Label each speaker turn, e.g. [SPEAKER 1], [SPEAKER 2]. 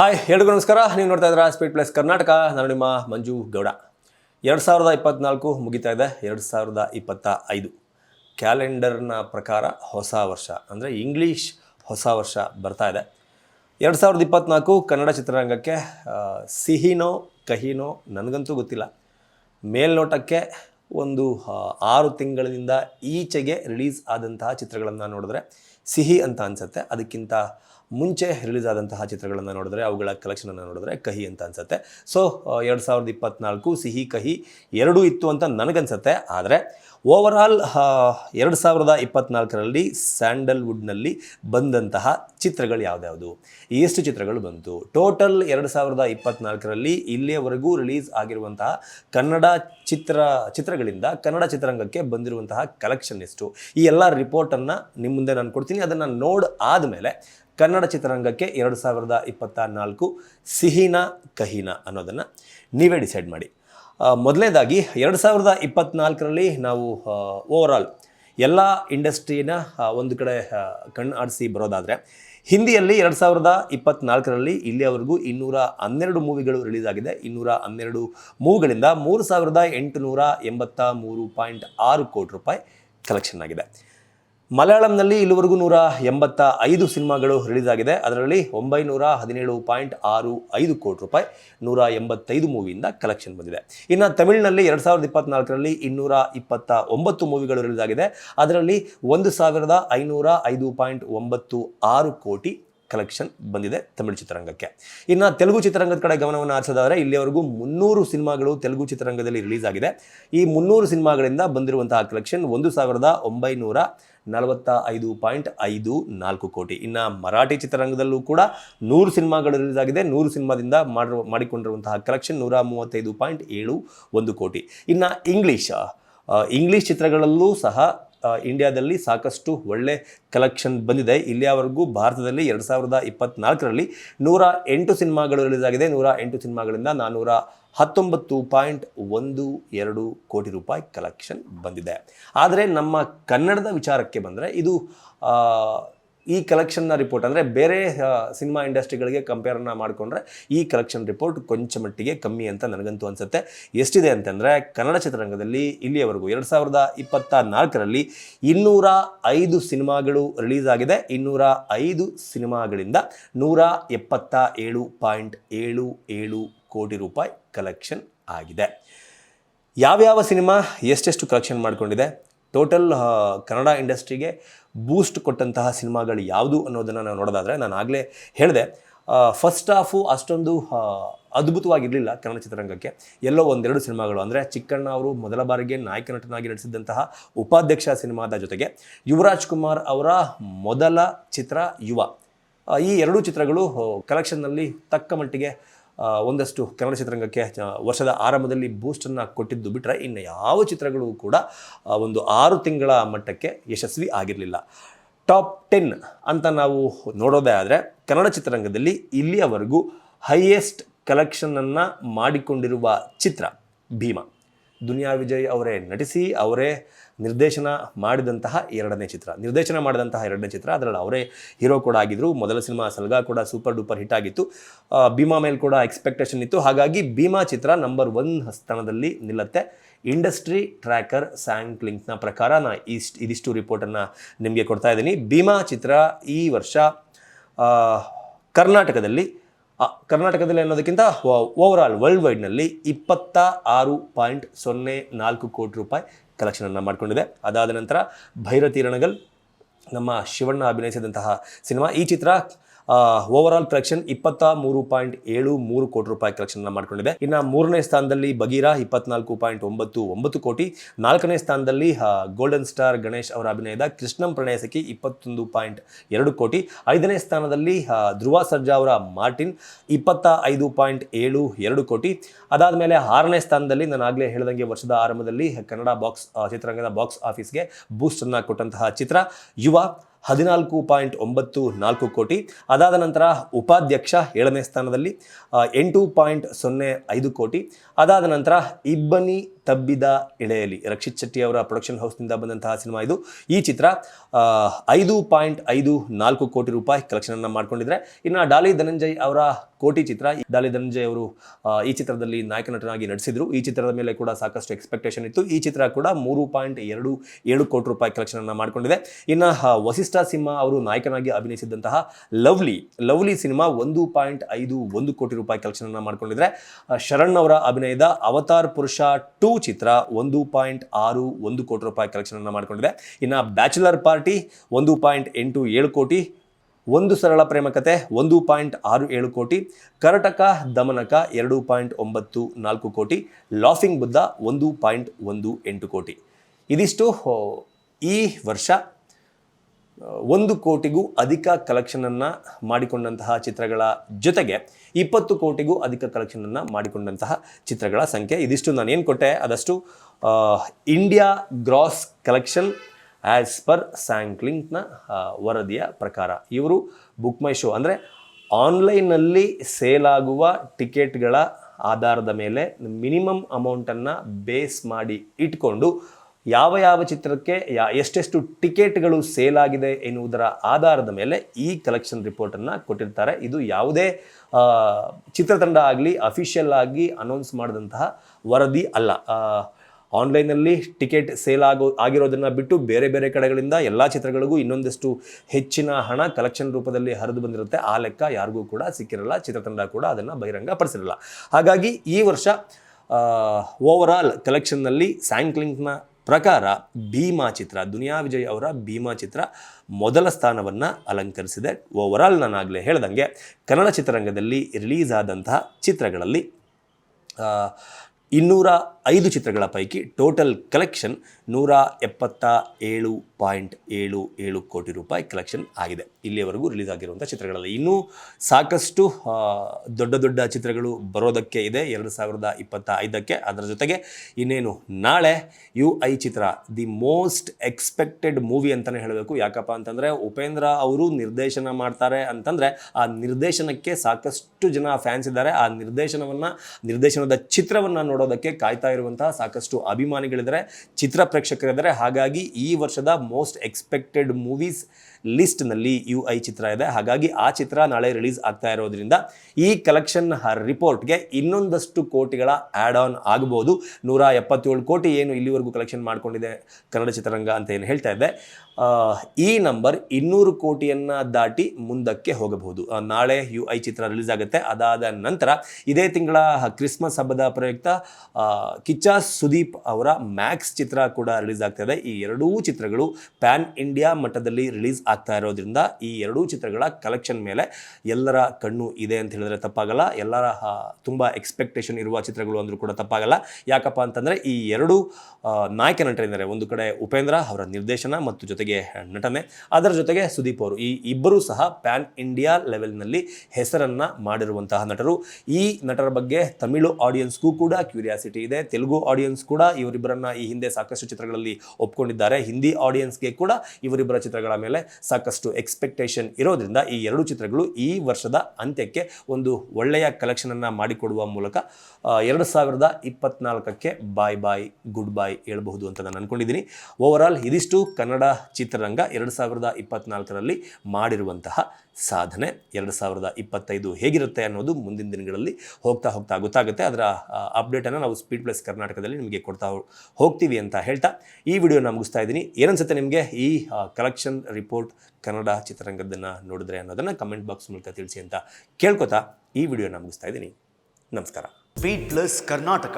[SPEAKER 1] Hi, ಎಲ್ರಿಗೂ ನಮಸ್ಕಾರ. ನೀವು ನೋಡ್ತಾ ಇದ್ದೀರಾ ಸ್ಪೀಡ್ ಪ್ಲಸ್ ಕರ್ನಾಟಕ ನಾನು ನಿಮ್ಮ ಮಂಜು ಗೌಡ. ಎರಡು ಸಾವಿರದ ಇಪ್ಪತ್ನಾಲ್ಕು ಮುಗಿತಾ ಇದೆ. ಎರಡು ಸಾವಿರದ ಇಪ್ಪತ್ತ ಐದು ಕ್ಯಾಲೆಂಡರ್ನ ಪ್ರಕಾರ ಹೊಸ ವರ್ಷ, ಅಂದರೆ ಇಂಗ್ಲೀಷ್ ಹೊಸ ವರ್ಷ ಬರ್ತಾ ಇದೆ. ಎರಡು ಸಾವಿರದ ಇಪ್ಪತ್ನಾಲ್ಕು ಕನ್ನಡ ಚಿತ್ರರಂಗಕ್ಕೆ ಸಿಹಿನೋ, ಕಹಿನೋ ನನಗಂತೂ ಗೊತ್ತಿಲ್ಲ. ಮೇಲ್ನೋಟಕ್ಕೆ ಒಂದು ಆರು ತಿಂಗಳಿನಿಂದ ಈಚೆಗೆ ರಿಲೀಸ್ ಆದಂತಹ ಚಿತ್ರಗಳನ್ನು ನೋಡಿದ್ರೆ ಸಿಹಿ ಅಂತ ಅನಿಸುತ್ತೆ. ಅದಕ್ಕಿಂತ ಮುಂಚೆ ರಿಲೀಸ್ ಆದಂತಹ ಚಿತ್ರಗಳನ್ನು ನೋಡಿದ್ರೆ ಅವುಗಳ ಕಲೆಕ್ಷನನ್ನು ನೋಡಿದ್ರೆ ಕಹಿ ಅಂತ ಅನಿಸುತ್ತೆ. ಸೊ ಎರಡು ಸಾವಿರದ ಇಪ್ಪತ್ನಾಲ್ಕು ಸಿಹಿ ಕಹಿ ಎರಡೂ ಇತ್ತು ಅಂತ ನನಗನ್ಸುತ್ತೆ. ಆದರೆ ಓವರಾಲ್ ಎರಡು ಸಾವಿರದ ಇಪ್ಪತ್ನಾಲ್ಕರಲ್ಲಿ ಸ್ಯಾಂಡಲ್ವುಡ್ನಲ್ಲಿ ಬಂದಂತಹ ಚಿತ್ರಗಳು ಯಾವ್ದಾವುದು ಎಷ್ಟು ಚಿತ್ರಗಳು ಬಂತು. ಟೋಟಲ್ ಎರಡು ಸಾವಿರದ ಇಪ್ಪತ್ನಾಲ್ಕರಲ್ಲಿ ಇಲ್ಲಿಯವರೆಗೂ ರಿಲೀಸ್ ಆಗಿರುವಂತಹ ಕನ್ನಡ ಚಿತ್ರ ಚಿತ್ರಗಳಿಂದ ಕನ್ನಡ ಚಿತ್ರರಂಗಕ್ಕೆ ಬಂದಿರುವಂತಹ ಕಲೆಕ್ಷನ್ ಎಷ್ಟು? ಈ ಎಲ್ಲ ರಿಪೋರ್ಟನ್ನು ನಿಮ್ಮ ಮುಂದೆ ನಾನು ಕೊಡ್ತೀನಿ. ಅದನ್ನು ನೋಡ್ ಆದಮೇಲೆ ಕನ್ನಡ ಚಿತ್ರರಂಗಕ್ಕೆ ಎರಡು ಸಾವಿರದ ಇಪ್ಪತ್ತ ನಾಲ್ಕು ಸಿಹಿನ ಕಹಿನ ಅನ್ನೋದನ್ನು ನೀವೇ ಡಿಸೈಡ್ ಮಾಡಿ. ಮೊದಲನೇದಾಗಿ ಎರಡು ಸಾವಿರದ ಇಪ್ಪತ್ನಾಲ್ಕರಲ್ಲಿ ನಾವು ಓವರಾಲ್ ಎಲ್ಲ ಇಂಡಸ್ಟ್ರಿನ ಒಂದು ಕಡೆ ಆ, ಕಣ್ಣು ಆಡಿಸಿ ಬರೋದಾದರೆ ಹಿಂದಿಯಲ್ಲಿ ಎರಡು ಸಾವಿರದ ಇಪ್ಪತ್ನಾಲ್ಕರಲ್ಲಿ ಇಲ್ಲಿಯವರೆಗೂ ಇನ್ನೂರ ಹನ್ನೆರಡು ಮೂವಿಗಳು ರಿಲೀಸ್ ಆಗಿದೆ. ಇನ್ನೂರ ಹನ್ನೆರಡು ಮೂವಿಗಳಿಂದ ಮೂರು ಸಾವಿರದ ಎಂಟುನೂರ ಎಂಬತ್ತ ಮೂರು ಪಾಯಿಂಟ್ ಆರು ಕೋಟಿ ರೂಪಾಯಿ ಕಲೆಕ್ಷನ್ ಆಗಿದೆ. ಮಲಯಾಳಂನಲ್ಲಿ ಇಲ್ಲಿವರೆಗೂ ನೂರ ಎಂಬತ್ತ ಐದು ಸಿನಿಮಾಗಳು ರಿಲೀಸ್ ಆಗಿದೆ. ಅದರಲ್ಲಿ ಒಂಬೈನೂರ ಹದಿನೇಳು ಪಾಯಿಂಟ್ ಆರು ಐದು ಕೋಟಿ ರೂಪಾಯಿ ನೂರ ಎಂಬತ್ತೈದು ಮೂವಿಯಿಂದ ಕಲೆಕ್ಷನ್ ಬಂದಿದೆ. ಇನ್ನು ತಮಿಳಿನಲ್ಲಿ ಎರಡು ಸಾವಿರದ ಇಪ್ಪತ್ನಾಲ್ಕರಲ್ಲಿ ಇನ್ನೂರ ಇಪ್ಪತ್ತ ಒಂಬತ್ತು ಮೂವಿಗಳು ರಿಲೀಸ್ ಆಗಿದೆ. ಅದರಲ್ಲಿ ಒಂದು ಸಾವಿರದ ಐನೂರ ಐದು ಪಾಯಿಂಟ್ ಒಂಬತ್ತು ಆರು ಕೋಟಿ ಕಲೆಕ್ಷನ್ ಬಂದಿದೆ ತಮಿಳು ಚಿತ್ರರಂಗಕ್ಕೆ. ಇನ್ನು ತೆಲುಗು ಚಿತ್ರರಂಗದ ಕಡೆ ಗಮನವನ್ನು ಹರಿಸೋದಾದರೆ ಇಲ್ಲಿಯವರೆಗೂ ಮುನ್ನೂರು ಸಿನಿಮಾಗಳು ತೆಲುಗು ಚಿತ್ರರಂಗದಲ್ಲಿ ರಿಲೀಸ್ ಆಗಿದೆ. ಈ ಮುನ್ನೂರು ಸಿನಿಮಾಗಳಿಂದ ಬಂದಿರುವಂತಹ ಕಲೆಕ್ಷನ್ ಒಂದು ಸಾವಿರದ ಒಂಬೈನೂರ ನಲವತ್ತ ಐದು ಪಾಯಿಂಟ್ ಐದು ನಾಲ್ಕು ಕೋಟಿ. ಇನ್ನು ಮರಾಠಿ ಚಿತ್ರರಂಗದಲ್ಲೂ ಕೂಡ ನೂರು ಸಿನಿಮಾಗಳು ರಿಲೀಸ್ ಆಗಿದೆ. ನೂರು ಸಿನಿಮಾದಿಂದ ಮಾಡಿರುವ ಮಾಡಿಕೊಂಡಿರುವಂತಹ ಕಲೆಕ್ಷನ್ ನೂರ ಮೂವತ್ತೈದು ಪಾಯಿಂಟ್ ಏಳು ಒಂದು ಕೋಟಿ. ಇನ್ನು ಇಂಗ್ಲೀಷ್ ಇಂಗ್ಲೀಷ್ ಚಿತ್ರಗಳಲ್ಲೂ ಸಹ ಇಂಡಿಯಾದಲ್ಲಿ ಸಾಕಷ್ಟು ಒಳ್ಳೆ ಕಲೆಕ್ಷನ್ ಬಂದಿದೆ. ಇಲ್ಲಿಯವರೆಗೂ ಭಾರತದಲ್ಲಿ ಎರಡು ಸಾವಿರದ ಇಪ್ಪತ್ನಾಲ್ಕರಲ್ಲಿ ನೂರ ಎಂಟು ಸಿನಿಮಾಗಳು ರಿಲೀಸ್ ಆಗಿದೆ. ನೂರ ಎಂಟು ಸಿನಿಮಾಗಳಿಂದ ನಾನ್ನೂರ ಹತ್ತೊಂಬತ್ತು ಪಾಯಿಂಟ್ ಒಂದು ಎರಡು ಕೋಟಿ ರೂಪಾಯಿ ಕಲೆಕ್ಷನ್ ಬಂದಿದೆ. ಆದರೆ ನಮ್ಮ ಕನ್ನಡದ ವಿಚಾರಕ್ಕೆ ಬಂದರೆ ಇದು ಈ ಕಲೆಕ್ಷನ್ನ ರಿಪೋರ್ಟ್ ಅಂದರೆ ಬೇರೆ ಸಿನಿಮಾ ಇಂಡಸ್ಟ್ರಿಗಳಿಗೆ ಕಂಪೇರನ್ನ ಮಾಡಿಕೊಂಡ್ರೆ ಈ ಕಲೆಕ್ಷನ್ ರಿಪೋರ್ಟ್ ಕೊಂಚ ಮಟ್ಟಿಗೆ ಕಮ್ಮಿ ಅಂತ ನನಗಂತೂ ಅನಿಸುತ್ತೆ. ಎಷ್ಟಿದೆ ಅಂತಂದರೆ ಕನ್ನಡ ಚಿತ್ರರಂಗದಲ್ಲಿ ಇಲ್ಲಿಯವರೆಗೂ ಎರಡು ಸಾವಿರದ ಇಪ್ಪತ್ತ ನಾಲ್ಕರಲ್ಲಿ ಇನ್ನೂರ ಐದು ಸಿನಿಮಾಗಳು ರಿಲೀಸ್ ಆಗಿದೆ. ಇನ್ನೂರ ಐದು ಸಿನಿಮಾಗಳಿಂದ ನೂರ ಎಪ್ಪತ್ತ ಏಳು ಪಾಯಿಂಟ್ ಏಳು ಏಳು ಕೋಟಿ ರೂಪಾಯಿ ಕಲೆಕ್ಷನ್ ಆಗಿದೆ. ಯಾವ್ಯಾವ ಸಿನಿಮಾ ಎಷ್ಟೆಷ್ಟು ಕಲೆಕ್ಷನ್ ಮಾಡಿಕೊಂಡಿದೆ? ಟೋಟಲ್ ಕನ್ನಡ ಇಂಡಸ್ಟ್ರಿಗೆ ಬೂಸ್ಟ್ ಕೊಟ್ಟಂತಹ ಸಿನಿಮಾಗಳು ಯಾವುದು ಅನ್ನೋದನ್ನು ನಾವು ನೋಡೋದಾದರೆ ನಾನು ಆಗಲೇ ಹೇಳಿದೆ. ಫಸ್ಟ್ ಹಾಫು ಅಷ್ಟೊಂದು ಅದ್ಭುತವಾಗಿರಲಿಲ್ಲ ಕನ್ನಡ ಚಿತ್ರರಂಗಕ್ಕೆ. ಎಲ್ಲೋ ಒಂದೆರಡು ಸಿನಿಮಾಗಳು ಅಂದರೆ ಚಿಕ್ಕಣ್ಣ ಅವರು ಮೊದಲ ಬಾರಿಗೆ ನಾಯಕ ನಟನಾಗಿ ನಟಿಸಿದಂತಹ ಉಪಾಧ್ಯಕ್ಷ ಸಿನಿಮಾದ ಜೊತೆಗೆ ಯುವರಾಜ್ ಕುಮಾರ್ ಅವರ ಮೊದಲ ಚಿತ್ರ ಯುವ. ಈ ಎರಡೂ ಚಿತ್ರಗಳು ಕಲೆಕ್ಷನ್ನಲ್ಲಿ ತಕ್ಕ ಮಟ್ಟಿಗೆ ಒಂದಷ್ಟು ಕನ್ನಡ ಚಿತ್ರರಂಗಕ್ಕೆ ವರ್ಷದ ಆರಂಭದಲ್ಲಿ ಬೂಸ್ಟನ್ನು ಕೊಟ್ಟಿದ್ದು ಬಿಟ್ಟರೆ ಇನ್ನು ಯಾವ ಚಿತ್ರಗಳು ಕೂಡ ಒಂದು ಆರು ತಿಂಗಳ ಮಟ್ಟಕ್ಕೆ ಯಶಸ್ವಿ ಆಗಿರಲಿಲ್ಲ. ಟಾಪ್ ಟೆನ್ ಅಂತ ನಾವು ನೋಡೋದೇ ಆದರೆ ಕನ್ನಡ ಚಿತ್ರರಂಗದಲ್ಲಿ ಇಲ್ಲಿಯವರೆಗೂ ಹೈಯೆಸ್ಟ್ ಕಲೆಕ್ಷನನ್ನು ಮಾಡಿಕೊಂಡಿರುವ ಚಿತ್ರ ಭೀಮಾ. ದುನಿಯಾ ವಿಜಯ್ ಅವರೇ ನಟಿಸಿ, ಅವರೇ ನಿರ್ದೇಶನ ಮಾಡಿದಂತಹ ಎರಡನೇ ಚಿತ್ರ. ನಿರ್ದೇಶನ ಮಾಡಿದಂತಹ ಎರಡನೇ ಚಿತ್ರ, ಅದರಲ್ಲಿ ಅವರೇ ಹೀರೋ ಕೂಡ ಆಗಿದ್ದರು ಮೊದಲ ಸಿನಿಮಾ ಸಲ್ಗಾ ಕೂಡ ಸೂಪರ್ ಡೂಪರ್ ಹಿಟ್ ಆಗಿತ್ತು. ಭೀಮಾ ಮೇಲೆ ಕೂಡ ಎಕ್ಸ್ಪೆಕ್ಟೇಷನ್ ಇತ್ತು. ಹಾಗಾಗಿ ಭೀಮಾ ಚಿತ್ರ ನಂಬರ್ ಒನ್ ಸ್ಥಾನದಲ್ಲಿ ನಿಲ್ಲತ್ತೆ. ಇಂಡಸ್ಟ್ರಿ ಟ್ರ್ಯಾಕರ್ ಸ್ಯಾಂಕ್ ಲಿಂಕ್ನ ಪ್ರಕಾರ ನಾ ಇಷ್ಟು, ಇದಿಷ್ಟು ರಿಪೋರ್ಟನ್ನು ನಿಮಗೆ ಕೊಡ್ತಾ ಇದ್ದೀನಿ. ಭೀಮಾ ಚಿತ್ರ ಈ ವರ್ಷ ಕರ್ನಾಟಕದಲ್ಲಿ ಕರ್ನಾಟಕದಲ್ಲಿ ಅನ್ನೋದಕ್ಕಿಂತ ಓವರಾಲ್ ವರ್ಲ್ಡ್ ವೈಡ್ನಲ್ಲಿ ಇಪ್ಪತ್ತ ಆರು ಪಾಯಿಂಟ್ ಸೊನ್ನೆ ನಾಲ್ಕು ಕೋಟಿ ರೂಪಾಯಿ ಕಲೆಕ್ಷನನ್ನು ಮಾಡಿಕೊಂಡಿದೆ. ಅದಾದ ನಂತರ ಭೈರತಿ ರಣಗಲ್, ನಮ್ಮ ಶಿವಣ್ಣ ಅಭಿನಯಿಸಿದಂತಹ ಸಿನಿಮಾ. ಈ ಚಿತ್ರ ಓವರಾಲ್ ಕಲೆಕ್ಷನ್ ಇಪ್ಪತ್ತ ಮೂರು ಪಾಯಿಂಟ್ ಏಳು ಮೂರು ಕೋಟಿ ರೂಪಾಯಿ ಕಲೆಕ್ಷನ್ ಮಾಡಿಕೊಂಡಿದೆ. ಇನ್ನು ಮೂರನೇ ಸ್ಥಾನದಲ್ಲಿ ಬಗೀರಾ ಇಪ್ಪತ್ನಾಲ್ಕು ಪಾಯಿಂಟ್ ಒಂಬತ್ತು ಒಂಬತ್ತು ಕೋಟಿ. ನಾಲ್ಕನೇ ಸ್ಥಾನದಲ್ಲಿ ಗೋಲ್ಡನ್ ಸ್ಟಾರ್ ಗಣೇಶ್ ಅವರ ಅಭಿನಯದ ಕೃಷ್ಣಂ ಪ್ರಣಯಸಕಿ ಇಪ್ಪತ್ತೊಂದು ಪಾಯಿಂಟ್ ಎರಡು ಕೋಟಿ. ಐದನೇ ಸ್ಥಾನದಲ್ಲಿ ಧ್ರುವ ಸರ್ಜಾ ಅವರ ಮಾರ್ಟಿನ್ ಇಪ್ಪತ್ತ ಐದು ಪಾಯಿಂಟ್ ಏಳು ಎರಡು ಕೋಟಿ. ಅದಾದ ಮೇಲೆ ಆರನೇ ಸ್ಥಾನದಲ್ಲಿ ನಾನು ಆಗಲೇ ಹೇಳಿದಂಗೆ ವರ್ಷದ ಆರಂಭದಲ್ಲಿ ಕನ್ನಡ ಬಾಕ್ಸ್ ಚಿತ್ರರಂಗದ ಬಾಕ್ಸ್ ಆಫೀಸ್ಗೆ ಬೂಸ್ಟನ್ನು ಕೊಟ್ಟಂತಹ ಚಿತ್ರ. ಯುವ ಹದಿನಾಲ್ಕು ಪಾಯಿಂಟ್ ಒಂಬತ್ತು ನಾಲ್ಕು ಕೋಟಿ. ಅದಾದ ನಂತರ ಉಪಾಧ್ಯಕ್ಷ ಏಳನೇ ಸ್ಥಾನದಲ್ಲಿ ಎಂಟು ಪಾಯಿಂಟ್ ಸೊನ್ನೆ ಐದು ಕೋಟಿ. ಅದಾದ ನಂತರ ಇಬ್ಬನಿ ತಬ್ಬಿದ ಎಳೆಯಲ್ಲಿ, ರಕ್ಷಿತ್ ಶೆಟ್ಟಿ ಅವರ ಪ್ರೊಡಕ್ಷನ್ ಹೌಸ್ನಿಂದ ಬಂದಂತಹ ಸಿನಿಮಾ ಇದು. ಈ ಚಿತ್ರ ಐದು ಪಾಯಿಂಟ್ ಐದು ನಾಲ್ಕು ಕೋಟಿ ರೂಪಾಯಿ ಕಲೆಕ್ಷನ್ ಅನ್ನ ಮಾಡ್ಕೊಂಡಿದ್ರೆ. ಇನ್ನು ಡಾಲಿ ಧನಂಜಯ್ ಅವರ ಕೋಟಿ ಚಿತ್ರ. ಡಾಲಿ ಧನಂಜಯ್ ಅವರು ಈ ಚಿತ್ರದಲ್ಲಿ ನಾಯಕ ನಟನಾಗಿ ನಡೆಸಿದ್ರು ಈ ಚಿತ್ರದ ಮೇಲೆ ಕೂಡ ಸಾಕಷ್ಟು ಎಕ್ಸ್ಪೆಕ್ಟೇಷನ್ ಇತ್ತು. ಈ ಚಿತ್ರ ಕೂಡ ಮೂರು ಪಾಯಿಂಟ್ ಎರಡು ಏಳು ಕೋಟಿ ರೂಪಾಯಿ ಕಲೆಕ್ಷನ್ ಅನ್ನ ಮಾಡ್ಕೊಂಡಿದೆ. ಇನ್ನು ವಸಿಷ್ಠ ಸಿಂಹ ಅವರು ನಾಯಕನಾಗಿ ಅಭಿನಯಿಸಿದಂತಹ ಲವ್ಲಿ ಲವ್ಲಿ ಸಿನಿಮಾ ಒಂದು ಪಾಯಿಂಟ್ ಐದು ಒಂದು ಕೋಟಿ ರೂಪಾಯಿ ಕಲೆಕ್ಷನ್ ಅನ್ನ ಮಾಡ್ಕೊಂಡಿದ್ರೆ. ಶರಣ್ ಅವರ ಅಭಿನಯದ ಅವತಾರ್ ಪುರುಷ ಟೂ ಚಿತ್ರ ಒಂದು ಪಾಯಿಂಟ್ ಆರು ಒಂದು ಕೋಟಿ ರೂಪಾಯಿ ಕಲೆಕ್ಷನ್ ಮಾಡಿಕೊಂಡಿದೆ. ಇನ್ನು ಬ್ಯಾಚುಲರ್ ಪಾರ್ಟಿ ಒಂದು ಪಾಯಿಂಟ್ ಎಂಟು ಏಳು ಕೋಟಿ, ಒಂದು ಸರಳ ಪ್ರೇಮ ಕತೆ ಒಂದು ಪಾಯಿಂಟ್ ಆರು ಏಳು ಕೋಟಿ, ಕರಟಕ ದಮನಕ ಎರಡು ಪಾಯಿಂಟ್ ಒಂಬತ್ತು ನಾಲ್ಕು ಕೋಟಿ ಲಾಫಿಂಗ್ ಬುದ್ಧ ಒಂದು ಪಾಯಿಂಟ್ ಒಂದು ಎಂಟು ಕೋಟಿ. ಇದಿಷ್ಟು ಈ ವರ್ಷ ಒಂದು ಕೋಟಿಗೂ ಅಧಿಕ ಕಲೆಕ್ಷನನ್ನು ಮಾಡಿಕೊಂಡಂತಹ ಚಿತ್ರಗಳ ಜೊತೆಗೆ ಇಪ್ಪತ್ತು ಕೋಟಿಗೂ ಅಧಿಕ ಕಲೆಕ್ಷನನ್ನು ಮಾಡಿಕೊಂಡಂತಹ ಚಿತ್ರಗಳ ಸಂಖ್ಯೆ. ಇದಿಷ್ಟು ನಾನು ಏನು ಕೊಟ್ಟೆ ಅದಷ್ಟು India gross collection as per ಸ್ಯಾಂಕ್ಲಿಂಕ್ನ ವರದಿಯ ಪ್ರಕಾರ. ಇವರು ಬುಕ್ ಮೈ ಶೋ ಅಂದರೆ ಆನ್ಲೈನಲ್ಲಿ ಸೇಲ್ ಆಗುವ ಟಿಕೆಟ್ಗಳ ಆಧಾರದ ಮೇಲೆ ಮಿನಿಮಮ್ ಅಮೌಂಟನ್ನು ಬೇಸ್ ಮಾಡಿ ಇಟ್ಕೊಂಡು ಯಾವ ಯಾವ ಚಿತ್ರಕ್ಕೆ ಯಾ ಎಷ್ಟೆಷ್ಟು ಟಿಕೆಟ್ಗಳು ಸೇಲ್ ಆಗಿದೆ ಎನ್ನುವುದರ ಆಧಾರದ ಮೇಲೆ ಈ ಕಲೆಕ್ಷನ್ ರಿಪೋರ್ಟನ್ನು ಕೊಟ್ಟಿರ್ತಾರೆ. ಇದು ಯಾವುದೇ ಚಿತ್ರತಂಡ ಆಗಲಿ, ಅಫಿಷಿಯಲ್ ಆಗಿ ಅನೌನ್ಸ್ ಮಾಡಿದಂತಹ ವರದಿ ಅಲ್ಲ. ಆನ್ಲೈನಲ್ಲಿ ಟಿಕೆಟ್ ಸೇಲ್ ಆಗೋ, ಆಗಿರೋದನ್ನು ಬಿಟ್ಟು ಬೇರೆ ಬೇರೆ ಕಡೆಗಳಿಂದ ಎಲ್ಲ ಚಿತ್ರಗಳಿಗೂ ಇನ್ನೊಂದಷ್ಟು ಹೆಚ್ಚಿನ ಹಣ ಕಲೆಕ್ಷನ್ ರೂಪದಲ್ಲಿ ಹರಿದು ಬಂದಿರುತ್ತೆ. ಆ ಲೆಕ್ಕ ಯಾರಿಗೂ ಕೂಡ ಸಿಕ್ಕಿರಲ್ಲ, ಚಿತ್ರತಂಡ ಕೂಡ ಅದನ್ನು ಬಹಿರಂಗಪಡಿಸಿರಲ್ಲ. ಹಾಗಾಗಿ ಈ ವರ್ಷ ಓವರ್ ಆಲ್ ಕಲೆಕ್ಷನ್ನಲ್ಲಿ ಸ್ಯಾಂಕ್ಲಿಂಕ್ನ ಪ್ರಕಾರ ಭೀಮಾ ಚಿತ್ರ, ದುನಿಯಾ ವಿಜಯ್ ಅವರ ಭೀಮಾ ಚಿತ್ರ ಮೊದಲ ಸ್ಥಾನವನ್ನು ಅಲಂಕರಿಸಿದೆ. ಓವರ್ ಆಲ್ ನಾನು ಆಗಲೇ ಹೇಳ್ದಂಗೆ ಕನ್ನಡ ಚಿತ್ರರಂಗದಲ್ಲಿ ರಿಲೀಸ್ ಆದಂತಹ ಚಿತ್ರಗಳಲ್ಲಿ ಇನ್ನೂರ ಐದು ಚಿತ್ರಗಳ ಪೈಕಿ ಟೋಟಲ್ ಕಲೆಕ್ಷನ್ ನೂರ ಎಪ್ಪತ್ತ ಏಳು ಪಾಯಿಂಟ್ ಏಳು ಏಳು ಕೋಟಿ ರೂಪಾಯಿ ಕಲೆಕ್ಷನ್ ಆಗಿದೆ. ಇಲ್ಲಿಯವರೆಗೂ ರಿಲೀಸ್ ಆಗಿರುವಂಥ ಚಿತ್ರಗಳಲ್ಲಿ ಇನ್ನೂ ಸಾಕಷ್ಟು ದೊಡ್ಡ ದೊಡ್ಡ ಚಿತ್ರಗಳು ಬರೋದಕ್ಕೆ ಇದೆ. ಎರಡು ಸಾವಿರದ ಇಪ್ಪತ್ತ ಐದಕ್ಕೆ ಅದರ ಜೊತೆಗೆ ಇನ್ನೇನು ನಾಳೆ ಯು ಐ ಚಿತ್ರ, ದಿ ಮೋಸ್ಟ್ ಎಕ್ಸ್ಪೆಕ್ಟೆಡ್ ಮೂವಿ ಅಂತಲೇ ಹೇಳಬೇಕು. ಯಾಕಪ್ಪ ಅಂತಂದರೆ ಉಪೇಂದ್ರ ಅವರು ನಿರ್ದೇಶನ ಮಾಡ್ತಾರೆ ಅಂತಂದರೆ ಆ ನಿರ್ದೇಶನಕ್ಕೆ ಸಾಕಷ್ಟು ಜನ ಫ್ಯಾನ್ಸ್ ಇದ್ದಾರೆ. ಆ ನಿರ್ದೇಶನವನ್ನು, ನಿರ್ದೇಶನದ ಚಿತ್ರವನ್ನು ನೋಡೋದಕ್ಕೆ ಕಾಯ್ತಾ ಇರುವಂತಹ ಸಾಕಷ್ಟು ಅಭಿಮಾನಿಗಳಿದ್ದಾರೆ. ಚಿತ್ರ ಪ್ರೇಕ್ಷಕರಿದ್ದಾರೆ. ಹಾಗಾಗಿ ಈ ವರ್ಷದ ಮೋಸ್ಟ್ ಎಕ್ಸ್ಪೆಕ್ಟೆಡ್ ಮೂವೀಸ್ ಲಿಸ್ಟ್ನಲ್ಲಿ ಯು ಐ ಚಿತ್ರ ಇದೆ. ಹಾಗಾಗಿ ಆ ಚಿತ್ರ ನಾಳೆ ರಿಲೀಸ್ ಆಗ್ತಾ ಇರೋದ್ರಿಂದ ಈ ಕಲೆಕ್ಷನ್ ರಿಪೋರ್ಟ್ಗೆ ಇನ್ನೊಂದಷ್ಟು ಕೋಟಿಗಳ ಆ್ಯಡ್ ಆನ್ ಆಗ್ಬೋದು. ನೂರ ಎಪ್ಪತ್ತೇಳು ಕೋಟಿ ಏನು ಇಲ್ಲಿವರೆಗೂ ಕಲೆಕ್ಷನ್ ಮಾಡ್ಕೊಂಡಿದೆ ಕನ್ನಡ ಚಿತ್ರರಂಗ ಅಂತ ಏನು ಹೇಳ್ತಾ ಇದ್ದೆ. ಈ ನಂಬರ್ ಇನ್ನೂರು ಕೋಟಿಯನ್ನು ದಾಟಿ ಮುಂದಕ್ಕೆ ಹೋಗಬಹುದು. ನಾಳೆ ಯು ಐ ಚಿತ್ರ ರಿಲೀಸ್ ಆಗುತ್ತೆ. ಅದಾದ ನಂತರ ಇದೇ ತಿಂಗಳ ಕ್ರಿಸ್ಮಸ್ ಹಬ್ಬದ ಪ್ರಯುಕ್ತ ಕಿಚ್ಚ ಸುದೀಪ್ ಅವರ ಮ್ಯಾಕ್ಸ್ ಚಿತ್ರ ಕೂಡ ರಿಲೀಸ್ ಆಗ್ತಾ ಇದೆ. ಈ ಎರಡೂ ಚಿತ್ರಗಳು ಪ್ಯಾನ್ ಇಂಡಿಯಾ ಮಟ್ಟದಲ್ಲಿ ರಿಲೀಸ್ ಆಗ್ತಾ ಇರೋದ್ರಿಂದ ಈ ಎರಡೂ ಚಿತ್ರಗಳ ಕಲೆಕ್ಷನ್ ಮೇಲೆ ಎಲ್ಲರ ಕಣ್ಣು ಇದೆ ಅಂತ ಹೇಳಿದ್ರೆ ತಪ್ಪಾಗಲ್ಲ. ಎಲ್ಲರ ತುಂಬ ಎಕ್ಸ್ಪೆಕ್ಟೇಷನ್ ಇರುವ ಚಿತ್ರಗಳು ಅಂದರೂ ಕೂಡ ತಪ್ಪಾಗಲ್ಲ. ಯಾಕಪ್ಪ ಅಂತಂದರೆ ಈ ಎರಡು ನಾಯಕ ನಟರಿದ್ದಾರೆ ಒಂದು ಕಡೆ ಉಪೇಂದ್ರ ಅವರ ನಿರ್ದೇಶನ ಮತ್ತು ಜೊತೆಗೆ ನಟನೆ. ಅದರ ಜೊತೆಗೆ ಸುದೀಪ್ ಅವರು. ಈ ಇಬ್ಬರೂ ಸಹ ಪ್ಯಾನ್ ಇಂಡಿಯಾ ಲೆವೆಲ್ನಲ್ಲಿ ಹೆಸರನ್ನು ಮಾಡಿರುವಂತಹ ನಟರು. ಈ ನಟರ ಬಗ್ಗೆ ತಮಿಳು ಆಡಿಯನ್ಸ್ಗೂ ಕೂಡ ಕ್ಯೂರಿಯಾಸಿಟಿ ಇದೆ. ತೆಲುಗು ಆಡಿಯನ್ಸ್ ಕೂಡ ಇವರಿಬ್ಬರನ್ನ ಈ ಹಿಂದೆ ಸಾಕಷ್ಟು ಚಿತ್ರಗಳಲ್ಲಿ ಒಪ್ಕೊಂಡಿದ್ದಾರೆ. ಹಿಂದಿ ಆಡಿಯನ್ಸ್ಗೆ ಕೂಡ ಇವರಿಬ್ಬರ ಚಿತ್ರಗಳ ಮೇಲೆ ಸಾಕಷ್ಟು ಎಕ್ಸ್ಪೆಕ್ಟೇಷನ್ ಇರೋದ್ರಿಂದ ಈ ಎರಡು ಚಿತ್ರಗಳು ಈ ವರ್ಷದ ಅಂತ್ಯಕ್ಕೆ ಒಂದು ಒಳ್ಳೆಯ ಕಲೆಕ್ಷನನ್ನು ಮಾಡಿಕೊಡುವ ಮೂಲಕ ಎರಡು ಸಾವಿರದ ಇಪ್ಪತ್ನಾಲ್ಕಕ್ಕೆ ಬಾಯ್ ಬಾಯ್ ಗುಡ್ ಬಾಯ್ ಹೇಳಬಹುದು ಅಂತ ನಾನು ಅನ್ಕೊಂಡಿದ್ದೀನಿ. ಓವರ್ ಆಲ್ ಇದಿಷ್ಟು ಕನ್ನಡ ಚಿತ್ರರಂಗ ಎರಡು ಸಾವಿರದ ಇಪ್ಪತ್ನಾಲ್ಕರಲ್ಲಿ ಮಾಡಿರುವಂತಹ ಸಾಧನೆ ಎರಡು ಸಾವಿರದ ಇಪ್ಪತ್ತೈದು ಹೇಗಿರುತ್ತೆ ಅನ್ನೋದು ಮುಂದಿನ ದಿನಗಳಲ್ಲಿ ಹೋಗ್ತಾ ಹೋಗ್ತಾ ಗೊತ್ತಾಗುತ್ತೆ. ಅದರ ಅಪ್ಡೇಟನ್ನು ನಾವು ಸ್ಪೀಡ್ ಪ್ಲಸ್ ಕರ್ನಾಟಕದಲ್ಲಿ ನಿಮಗೆ ಕೊಡ್ತಾ ಹೋಗ್ತೀವಿ ಅಂತ ಹೇಳ್ತಾ ಈ ವಿಡಿಯೋನ ಮುಗಿಸ್ತಾ ಇದ್ದೀನಿ. ಏನನ್ಸುತ್ತೆ ನಿಮಗೆ ಈ ಕಲೆಕ್ಷನ್ ರಿಪೋರ್ಟ್ ಕನ್ನಡ ಚಿತ್ರರಂಗದನ್ನು ನೋಡಿದ್ರೆ ಅನ್ನೋದನ್ನು ಕಮೆಂಟ್ ಬಾಕ್ಸ್ ಮೂಲಕ ತಿಳಿಸಿ ಅಂತ ಕೇಳ್ಕೊತಾ ಈ ವಿಡಿಯೋನ ಮುಗಿಸ್ತಾ ಇದ್ದೀನಿ. ನಮಸ್ಕಾರ.
[SPEAKER 2] Speed plus Karnataka.